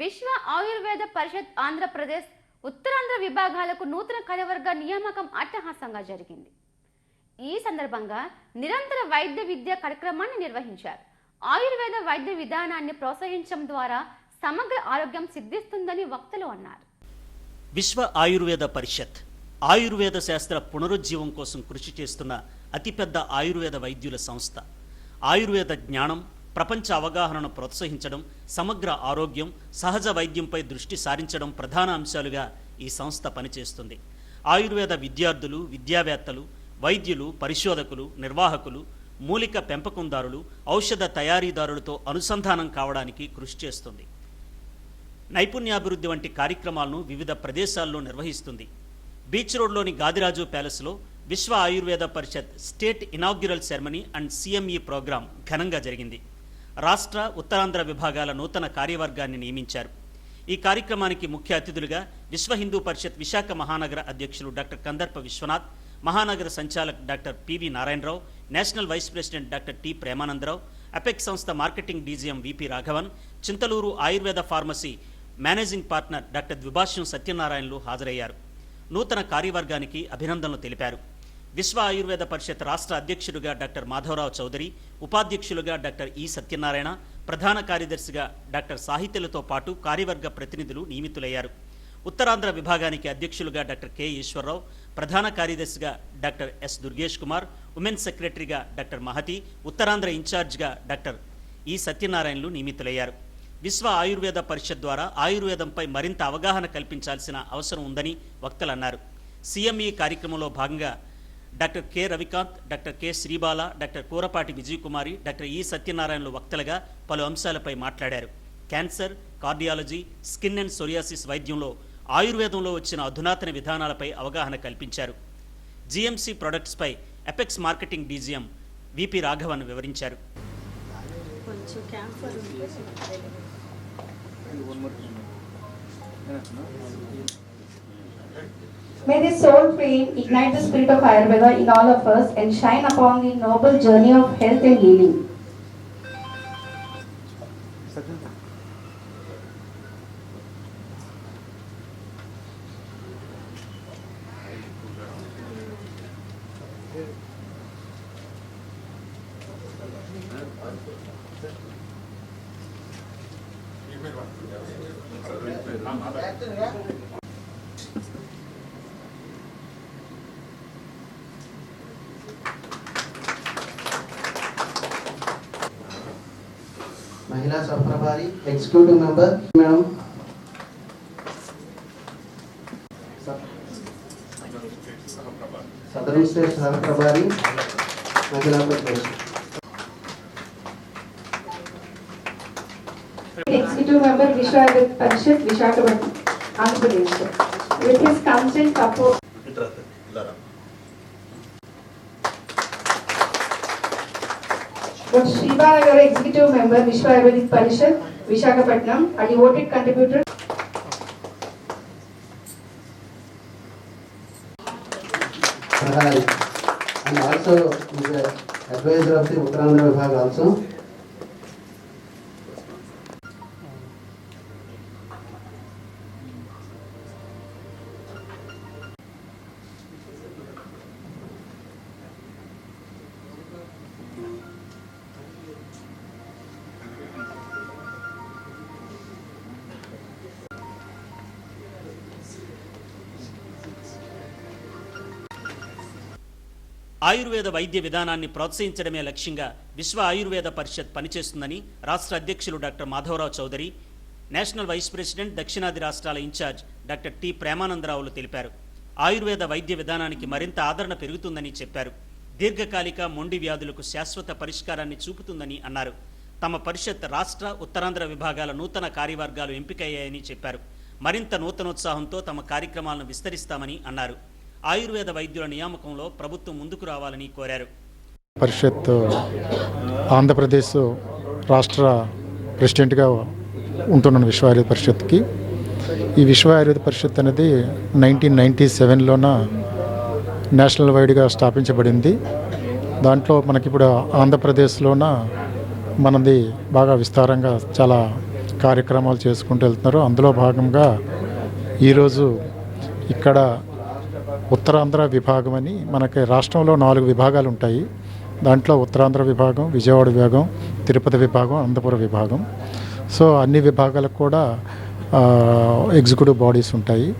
విశ్వ ఆయుర్వేద పరిషత్ ఆంధ్రప్రదేశ్ ఉత్తరాంధ్ర విభాగాలకు నూతన కలవర్గ నియామకం అట్టహాసంగా జరిగింది. ఈ సందర్భంగా నిరంతర వైద్య విద్య కార్యక్రమాన్ని నిర్వహించారు. ఆయుర్వేద వైద్య విధానాన్ని ప్రోత్సహించడం ద్వారా సమగ్ర ఆరోగ్యం సిద్ధిస్తుందని వక్తలు అన్నారు. విశ్వ ఆయుర్వేద పరిషత్ ఆయుర్వేద శాస్త్ర పునరుజ్జీవం కోసం కృషి చేస్తున్న అతిపెద్ద ఆయుర్వేద వైద్యుల సంస్థ ఆయుర్వేద జ్ఞానం ప్రపంచ అవగాహనను ప్రోత్సహించడం సమగ్ర ఆరోగ్యం సహజ వైద్యంపై దృష్టి సారించడం ప్రధాన అంశాలుగా ఈ సంస్థ పనిచేస్తుంది. ఆయుర్వేద విద్యార్థులు విద్యావేత్తలు వైద్యులు పరిశోధకులు నిర్వాహకులు మూలిక పెంపకందారులు ఔషధ తయారీదారులతో అనుసంధానం కావడానికి కృషి చేస్తుంది. నైపుణ్యాభివృద్ధి వంటి కార్యక్రమాలను వివిధ ప్రదేశాల్లో నిర్వహిస్తుంది. బీచ్ రోడ్లోని గాదిరాజు ప్యాలెస్లో Vishwa Ayurveda Parishad state inaugural ceremony and CME program ఘనంగా జరిగింది. రాష్ట్ర ఉత్తరాంధ్ర విభాగాల నూతన కార్యవర్గాన్ని నియమించారు. ఈ కార్యక్రమానికి ముఖ్య అతిథులుగా విశ్వ హిందూ పరిషత్ విశాఖ మహానగర అధ్యక్షులు డాక్టర్ కందర్ప విశ్వనాథ్ మహానగర సంచాలక్ doctor PV Narayanarao national vice president doctor T. Premanandarao Apex సంస్థ marketing DGM VP Raghavan Chintaluru Ayurveda pharmacy managing partner doctor Dwibhashyam సత్యనారాయణలు హాజరయ్యారు. నూతన కార్యవర్గానికి అభినందనలు తెలిపారు. విశ్వ ఆయుర్వేద పరిషత్ రాష్ట్ర అధ్యక్షుడిగా డాక్టర్ మాధవరావు చౌదరి ఉపాధ్యక్షులుగా డాక్టర్ ఈ సత్యనారాయణ ప్రధాన కార్యదర్శిగా డాక్టర్ సాహిత్యులతో పాటు కార్యవర్గ ప్రతినిధులు నియమితులయ్యారు. ఉత్తరాంధ్ర విభాగానికి అధ్యక్షులుగా డాక్టర్ కె ఈశ్వరరావు ప్రధాన కార్యదర్శిగా doctor S Durgesh Kumar women సెక్రటరీగా డాక్టర్ మహతి ఉత్తరాంధ్ర ఇన్ఛార్జ్గా డాక్టర్ ఈ సత్యనారాయణలు నియమితులయ్యారు. విశ్వ ఆయుర్వేద పరిషత్ ద్వారా ఆయుర్వేదంపై మరింత అవగాహన కల్పించాల్సిన అవసరం ఉందని వక్తలు అన్నారు సీఎంఈ కార్యక్రమంలో భాగంగా doctor K Ravikanth doctor K Sribala doctor Kurapati Vijayakumari doctor E సత్యనారాయణలు వక్తలుగా పలు అంశాలపై మాట్లాడారు. Cancer cardiology skin and psoriasis వైద్యంలో ఆయుర్వేదంలో వచ్చిన అధునాతన విధానాలపై అవగాహన కల్పించారు. GMC ప్రొడక్ట్స్పై Apex marketing DGM VP Raghavan వివరించారు. కొంచెం May this soul flame ignite the spirit of Ayurveda in all of us and shine upon the noble journey of health and healing. महिला सब प्रभारी executive member madam southern state सह प्रभारी महिला प्रदेश Executive Member Vishwavit Parishad Vishakhapatnam Andhra Pradesh with his consent support but Shiva Nagar Executive member Vishwakarma Parishad Vishakhapatnam, a devoted contributor Prahari and also adviser of the Uttarandhra vibhag also Ayurveda వైద్య విధానాన్ని ప్రోత్సహించడమే లక్ష్యంగా విశ్వ ఆయుర్వేద పరిషత్ పనిచేస్తుందని రాష్ట్ర అధ్యక్షులు doctor Madhavarao Chowdary national vice president దక్షిణాది రాష్ట్రాల ఇన్ఛార్జ్ డాక్టర్ టి ప్రేమానందరావులు తెలిపారు. ఆయుర్వేద వైద్య విధానానికి మరింత ఆదరణ పెరుగుతుందని చెప్పారు. దీర్ఘకాలిక మొండి వ్యాధులకు శాశ్వత పరిష్కారాన్ని చూపుతుందని అన్నారు. తమ పరిషత్ రాష్ట్ర ఉత్తరాంధ్ర విభాగాల నూతన కార్యవర్గాలు ఎంపికయ్యాయని చెప్పారు. మరింత నూతనోత్సాహంతో తమ కార్యక్రమాలను విస్తరిస్తామని అన్నారు. ఆయుర్వేద వైద్యుల నియామకంలో ప్రభుత్వం ముందుకు రావాలని కోరారు. పరిషత్ ఆంధ్రప్రదేశ్ రాష్ట్ర ప్రెసిడెంట్గా ఉంటున్నాను విశ్వ ఆయుర్వేద పరిషత్కి. ఈ విశ్వ ఆయుర్వేద పరిషత్ అనేది నైన్టీన్ నైంటీ సెవెన్లోన నేషనల్ వైడ్గా స్థాపించబడింది. దాంట్లో మనకిప్పుడు ఆంధ్రప్రదేశ్లోన మనది బాగా విస్తారంగా చాలా కార్యక్రమాలు చేసుకుంటూ వెళ్తున్నారు. అందులో భాగంగా ఈరోజు ఇక్కడ ఉత్తరాంధ్ర విభాగం అని మనకి రాష్ట్రంలో నాలుగు విభాగాలు ఉంటాయి. దాంట్లో ఉత్తరాంధ్ర విభాగం విజయవాడ విభాగం తిరుపతి విభాగం అనంతపురం విభాగం. సో అన్ని విభాగాలకు కూడా ఎగ్జిక్యూటివ్ బాడీస్ ఉంటాయి.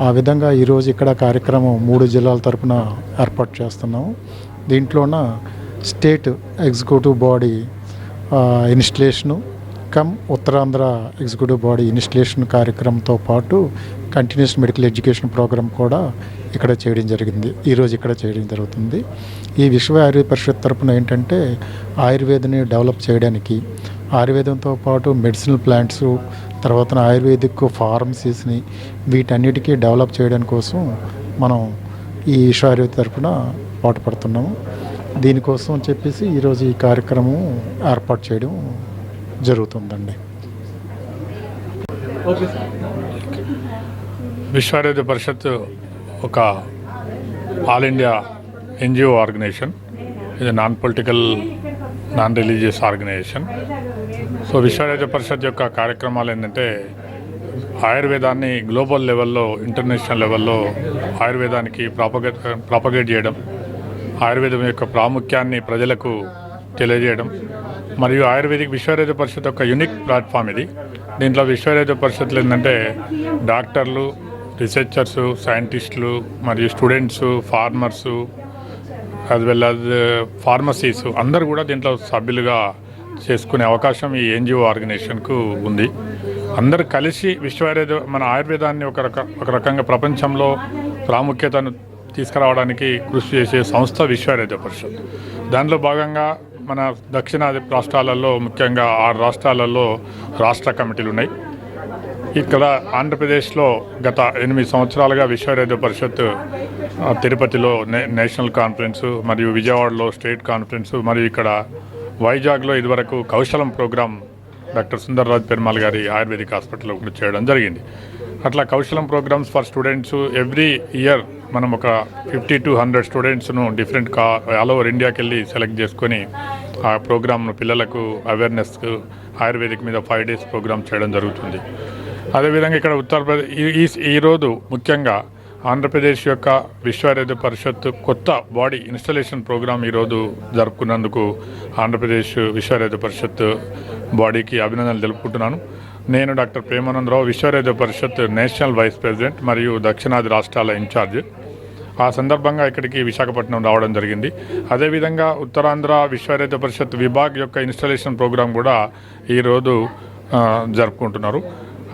ఆ విధంగా ఈరోజు ఇక్కడ కార్యక్రమం మూడు జిల్లాల తరపున ఏర్పాటు చేస్తున్నాము. దీంట్లోన state executive body installation installation cum Uttarandhra executive body installation కార్యక్రమంతో పాటు కంటిన్యూస్ మెడికల్ ఎడ్యుకేషన్ ప్రోగ్రామ్ కూడా ఇక్కడ చేయడం జరిగింది. ఈరోజు ఇక్కడ చేయడం జరుగుతుంది. ఈ విశ్వ ఆయుర్వేద పరిషత్ తరపున ఏంటంటే ఆయుర్వేదని డెవలప్ చేయడానికి ఆయుర్వేదంతో పాటు మెడిసినల్ ప్లాంట్స్ తర్వాత ఆయుర్వేదిక్ ఫార్మసీస్ని వీటన్నిటికీ డెవలప్ చేయడం కోసం మనం ఈ విశ్వ ఆయుర్వేద తరపున పాటుపడుతున్నాము. దీనికోసం చెప్పేసి ఈరోజు ఈ కార్యక్రమం ఏర్పాటు చేయడం జరుగుతుందండి. విశ్వారోగ్య పరిషత్ ఒక ఆల్ ఇండియా ఎన్జిఓ ఆర్గనైజేషన్. ఇది non political non religious organization. So Vishwarogya Parishad యొక్క కార్యక్రమాలు ఏంటంటే ఆయుర్వేదాన్ని గ్లోబల్ లెవెల్లో ఇంటర్నేషనల్ లెవెల్లో ఆయుర్వేదానికి ప్రాపగేట్ ప్రాపగేట్ చేయడం ఆయుర్వేదం యొక్క ప్రాముఖ్యాన్ని ప్రజలకు తెలియజేయడం మరియు ఆయుర్వేదిక్ విశ్వారోగ్య పరిషత్ ఒక యునిక్ ప్లాట్ఫామ్ ఇది. దీంట్లో విశ్వారోగ్య పరిషత్లు ఏంటంటే డాక్టర్లు రీసెర్చర్స్ సైంటిస్టులు మరియు students farmers as well as uh, pharmacies. అందరూ కూడా దీంట్లో సభ్యులుగా చేసుకునే అవకాశం ఈ ఎన్జిఓ ఆర్గనైజేషన్కు ఉంది. అందరూ కలిసి విశ్వాయుర్వేద మన ఆయుర్వేదాన్ని ఒక రక ఒక రకంగా ప్రపంచంలో ప్రాముఖ్యతను తీసుకురావడానికి కృషి చేసే సంస్థ విశ్వాయుర్వేద పరిషత్. దానిలో భాగంగా మన దక్షిణాది రాష్ట్రాలలో ముఖ్యంగా ఆరు రాష్ట్రాలలో రాష్ట్ర కమిటీలు ఉన్నాయి. ఇక్కడ ఆంధ్రప్రదేశ్లో గత ఎనిమిది సంవత్సరాలుగా విశ్వరేడియో పరిషత్ తిరుపతిలో నే- నేషనల్ కాన్ఫరెన్స్ మరియు విజయవాడలో స్టేట్ కాన్ఫరెన్స్ మరియు ఇక్కడ వైజాగ్లో ఇదివరకు కౌశలం ప్రోగ్రాం డాక్టర్ సుందర్రాజ్ పెరుమాల్ గారి ఆయుర్వేదిక్ హాస్పిటల్లో చేయడం జరిగింది. అట్లా కౌశలం programmes for students every year మనం ఒక ఫిఫ్టీ టు హండ్రెడ్ స్టూడెంట్స్ను డిఫరెంట్ కా ఆల్ ఓవర్ ఇండియాకి వెళ్ళి సెలెక్ట్ చేసుకొని ఆ ప్రోగ్రామ్ను పిల్లలకు అవేర్నెస్ ఆయుర్వేదిక్ మీద ఫైవ్ డేస్ ప్రోగ్రామ్ చేయడం జరుగుతుంది. అదేవిధంగా ఇక్కడ ఉత్తరప్రదేశ్ ఈ- ఈరోజు ముఖ్యంగా ఆంధ్రప్రదేశ్ యొక్క విశ్వారోగ్య పరిషత్ కొత్త బాడీ ఇన్స్టలేషన్ ప్రోగ్రాం ఈరోజు జరుపుకున్నందుకు ఆంధ్రప్రదేశ్ విశ్వారోగ్య పరిషత్ బాడీకి అభినందనలు తెలుపుకుంటున్నాను. నేను doctor Premanandarao Vishwarogya Parishad national vice president మరియు దక్షిణాది రాష్ట్రాల ఇన్ఛార్జ్. ఆ సందర్భంగా ఇక్కడికి విశాఖపట్నం రావడం జరిగింది. అదేవిధంగా ఉత్తరాంధ్ర విశ్వారోగ్య పరిషత్ విభాగ్ యొక్క ఇన్స్టాలేషన్ ప్రోగ్రాం కూడా ఈరోజు జరుపుకుంటున్నారు.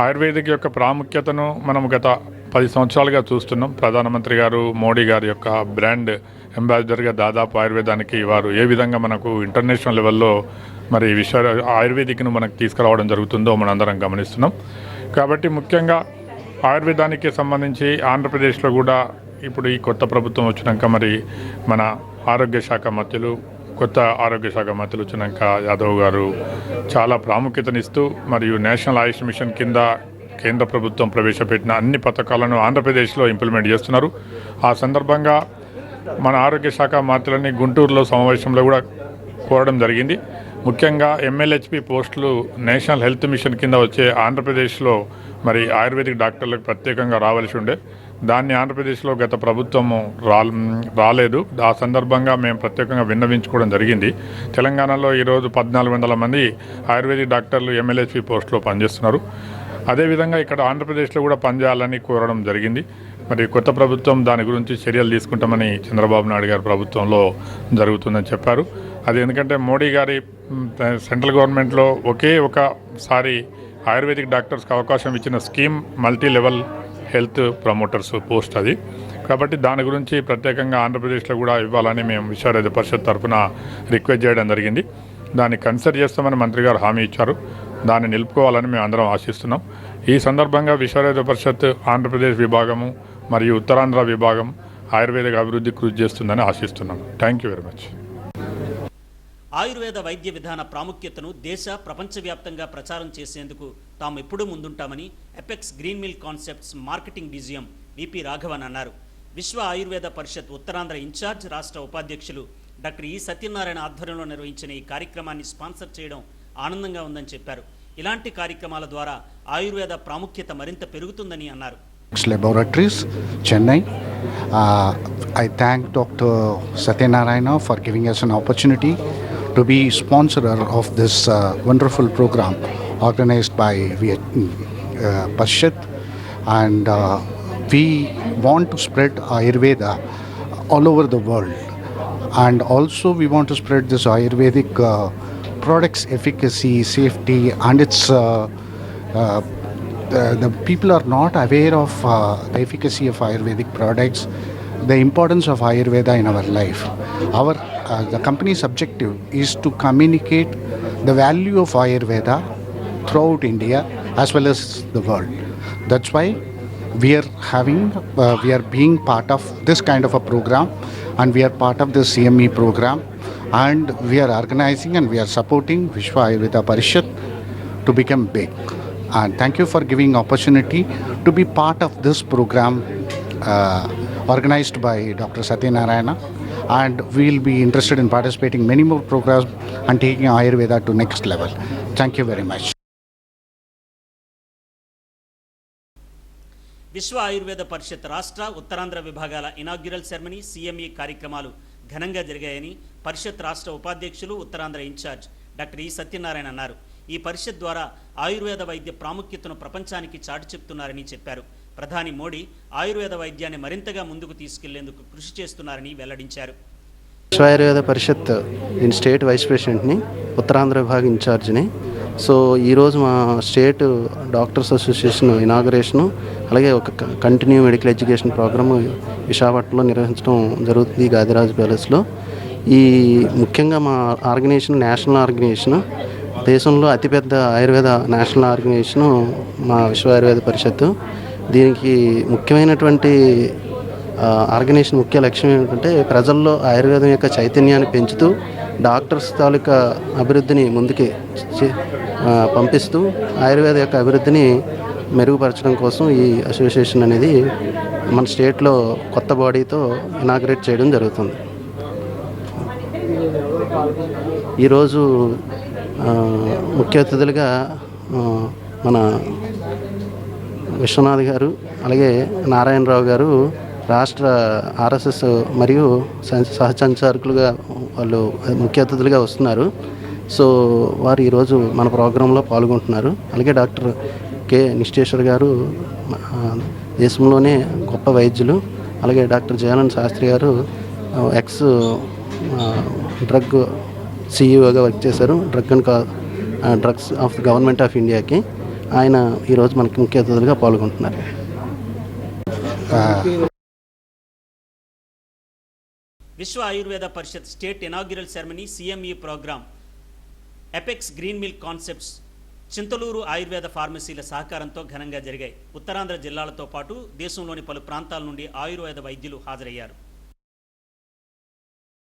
ఆయుర్వేదిక్ యొక్క ప్రాముఖ్యతను మనం గత పది సంవత్సరాలుగా చూస్తున్నాం. ప్రధానమంత్రి గారు మోడీ గారి యొక్క బ్రాండ్ అంబాసిడర్గా దాదాపు ఆయుర్వేదానికి వారు ఏ విధంగా మనకు ఇంటర్నేషనల్ లెవెల్లో మరి విశ్వ ఆయుర్వేదిక్ను మనకు తీసుకురావడం జరుగుతుందో మనందరం గమనిస్తున్నాం. కాబట్టి ముఖ్యంగా ఆయుర్వేదానికి సంబంధించి ఆంధ్రప్రదేశ్లో కూడా ఇప్పుడు ఈ కొత్త ప్రభుత్వం వచ్చినాక మరి మన ఆరోగ్య శాఖ మంత్రులు కొత్త ఆరోగ్య శాఖ మంత్రులు వచ్చినాక యాదవ్ గారు చాలా ప్రాముఖ్యతనిస్తూ మరియు నేషనల్ ఆయుష్ మిషన్ కింద కేంద్ర ప్రభుత్వం ప్రవేశపెట్టిన అన్ని పథకాలను ఆంధ్రప్రదేశ్లో ఇంప్లిమెంట్ చేస్తున్నారు. ఆ సందర్భంగా మన ఆరోగ్య శాఖ మంత్రులని గుంటూరులో సమావేశంలో కూడా కోరడం జరిగింది. ముఖ్యంగా ఎంఎల్హెచ్పి పోస్టులు నేషనల్ హెల్త్ మిషన్ కింద వచ్చే ఆంధ్రప్రదేశ్లో మరి ఆయుర్వేదిక్ డాక్టర్లకు ప్రత్యేకంగా రావాల్సి ఉండే. దాన్ని ఆంధ్రప్రదేశ్లో గత ప్రభుత్వము రా రాలేదు. ఆ సందర్భంగా మేము ప్రత్యేకంగా విన్నవించుకోవడం జరిగింది. తెలంగాణలో ఈరోజు పద్నాలుగు వందల మంది ఆయుర్వేదిక్ డాక్టర్లు ఎమ్మెల్యేసీ పోస్టులో పనిచేస్తున్నారు. అదేవిధంగా ఇక్కడ ఆంధ్రప్రదేశ్లో కూడా పనిచేయాలని కోరడం జరిగింది. మరి కొత్త ప్రభుత్వం దాని గురించి చర్యలు తీసుకుంటామని చంద్రబాబు నాయుడు గారి ప్రభుత్వంలో జరుగుతుందని చెప్పారు. అది ఎందుకంటే మోడీ గారి సెంట్రల్ గవర్నమెంట్లో ఒకే ఒకసారి ఆయుర్వేదిక్ డాక్టర్స్కి అవకాశం ఇచ్చిన scheme multi level health promoters post అది. కాబట్టి దాని గురించి ప్రత్యేకంగా ఆంధ్రప్రదేశ్లో కూడా ఇవ్వాలని మేము విశ్వారోగ్య పరిషత్ తరఫున రిక్వెస్ట్ చేయడం జరిగింది. దాన్ని కన్సిడర్ చేస్తామని మంత్రి గారు హామీ ఇచ్చారు. దాన్ని నిలుపుకోవాలని మేము అందరం ఆశిస్తున్నాం. ఈ సందర్భంగా విశ్వారోగ్య పరిషత్ ఆంధ్రప్రదేశ్ విభాగము మరియు ఉత్తరాంధ్ర విభాగం ఆయుర్వేదిక అభివృద్ధి కృషి చేస్తుందని ఆశిస్తున్నాను. Thank you very much. Ayurveda వైద్య విధాన ప్రాముఖ్యతను దేశ ప్రపంచవ్యాప్తంగా ప్రచారం చేసేందుకు తాము ఎప్పుడూ ముందుంటామని apex green milk concepts marketing DGM VP Raghavan అన్నారు విశ్వ ఆయుర్వేద పరిషత్ ఉత్తరాంధ్ర ఇన్ఛార్జ్ రాష్ట్ర ఉపాధ్యక్షులు డాక్టర్ ఈ సత్యనారాయణ ఆధ్వర్యంలో నిర్వహించిన ఈ కార్యక్రమాన్ని స్పాన్సర్ చేయడం ఆనందంగా ఉందని చెప్పారు ఇలాంటి కార్యక్రమాల ద్వారా ఆయుర్వేద ప్రాముఖ్యత మరింత పెరుగుతుందని అన్నారు Laboratories, Chennai. Uh, I thank Dr. Satyanarayana for giving us an opportunity to be sponsor of this uh, wonderful program organized by Viet- uh, Parshit. And uh, we want to spread Ayurveda all over the world. And also, we want to spread this Ayurvedic uh, products efficacy, safety, and its uh, uh, the, the people are not aware of uh, the efficacy of Ayurvedic products, the importance of Ayurveda in our life. Our uh, the company's objective is to communicate the value of Ayurveda throughout India as well as the world. That's why we are having uh, we are being part of this kind of a program, and we are part of the CME program, and we are organizing and we are supporting Vishwa Ayurveda Parishad to become big. And thank you for giving opportunity to be part of this program uh, organized by Dr. Satyanarayana. And we'll be interested in participating many more programs and taking Ayurveda to next level. Thank you very much. విశ్వ ఆయుర్వేద పరిషత్ రాష్ట్ర ఉత్తరాంధ్ర విభాగాల ఇనాగ్యురల్ ceremony CME కార్యక్రమాలు ఘనంగా జరిగాయని పరిషత్ రాష్ట్ర ఉపాధ్యక్షులు Uttarandhra incharge doctor ఈ సత్యనారాయణ అన్నారు ఈ పరిషత్ ద్వారా ఆయుర్వేద వైద్య ప్రాముఖ్యతను ప్రపంచానికి చాటి చెప్తున్నారని చెప్పారు ప్రధాని మోడీ ఆయుర్వేద వైద్యాన్ని మరింతగా ముందుకు తీసుకెళ్ళేందుకు కృషి చేస్తున్నారని వెల్లడించారు. విశ్వ ఆయుర్వేద పరిషత్ నేను స్టేట్ వైస్ ప్రెసిడెంట్ని ఉత్తరాంధ్ర విభాగం ఇన్ఛార్జ్ని. సో ఈరోజు మా స్టేట్ డాక్టర్స్ అసోసియేషన్ ఇనాగరేషను అలాగే ఒక కంటిన్యూ మెడికల్ ఎడ్యుకేషన్ ప్రోగ్రాము విశాఖపట్నంలో నిర్వహించడం జరుగుతుంది గాదిరాజు ప్యాలెస్లో. ఈ ముఖ్యంగా మా ఆర్గనైజేషన్ నేషనల్ ఆర్గనైజేషన్ దేశంలో అతిపెద్ద ఆయుర్వేద నేషనల్ ఆర్గనైజేషను మా విశ్వ ఆయుర్వేద పరిషత్తు దీనికి ముఖ్యమైనటువంటి ఆర్గనైజేషన్ ముఖ్య లక్ష్యం ఏంటంటే ప్రజల్లో ఆయుర్వేదం యొక్క చైతన్యాన్ని పెంచుతూ డాక్టర్స్ తాలూకా అభివృద్ధిని ముందుకి చే- పంపిస్తూ ఆయుర్వేద యొక్క అభివృద్ధిని మెరుగుపరచడం కోసం ఈ అసోసియేషన్ అనేది మన స్టేట్లో కొత్త బాడీతో ఇనాగ్రేట్ చేయడం జరుగుతుంది. ఈరోజు ముఖ్య అతిథులుగా మన విశ్వనాథ్ గారు అలాగే నారాయణరావు గారు రాష్ట్ర ఆర్ఎస్ఎస్ మరియు సహ- వాళ్ళు ముఖ్య అతిథులుగా వస్తున్నారు. సో వారు ఈరోజు మన ప్రోగ్రాంలో పాల్గొంటున్నారు. అలాగే డాక్టర్ కె. నిష్ఠేశ్వర్ గారు దేశంలోనే గొప్ప వైద్యులు. అలాగే doctor Jayanand Shastri garu ex drug సిఇఓగా work చేశారు. డ్రగ్ అండ్ కా- డ్రగ్స్ ఆఫ్ గవర్నమెంట్ ఆఫ్ ఇండియాకి. ఆయన ఈరోజు మనకి ముఖ్య అతిథులుగా పాల్గొంటున్నారు. Vishwa Ayurveda Parishad state inaugural ceremony CME programme apex green milk concepts Chintaluru Ayurveda ఫార్మసీల సహకారంతో ఘనంగా జరిగాయి. ఉత్తరాంధ్ర జిల్లాలతో పాటు దేశంలోని పలు ప్రాంతాల నుండి ఆయుర్వేద వైద్యులు హాజరయ్యారు.